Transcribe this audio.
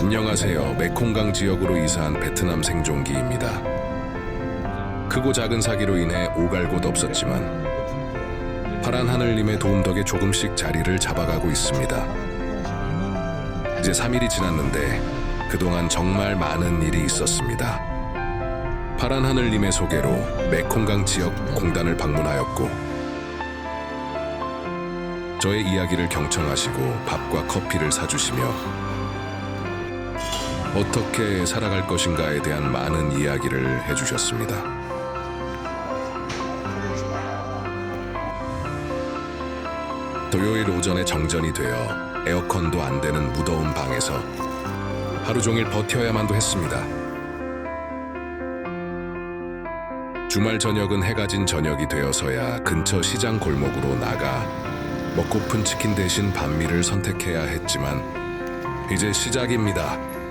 안녕하세요. 메콩강 지역으로 이사한 베트남 생존기입니다. 크고 작은 사기로 인해 오갈 곳 없었지만 파란 하늘님의 도움 덕에 조금씩 자리를 잡아가고 있습니다. 이제 3일이 지났는데 그동안 정말 많은 일이 있었습니다. 파란 하늘님의 소개로 메콩강 지역 공단을 방문하였고 저의 이야기를 경청하시고 밥과 커피를 사주시며 어떻게 살아갈 것인가에 대한 많은 이야기를 해주셨습니다. 토요일 오전에 정전이 되어 에어컨도 안 되는 무더운 방에서 하루 종일 버텨야만도 했습니다. 주말 저녁은 해가 진 저녁이 되어서야 근처 시장 골목으로 나가 먹고픈 치킨 대신 반미를 선택해야 했지만 이제 시작입니다.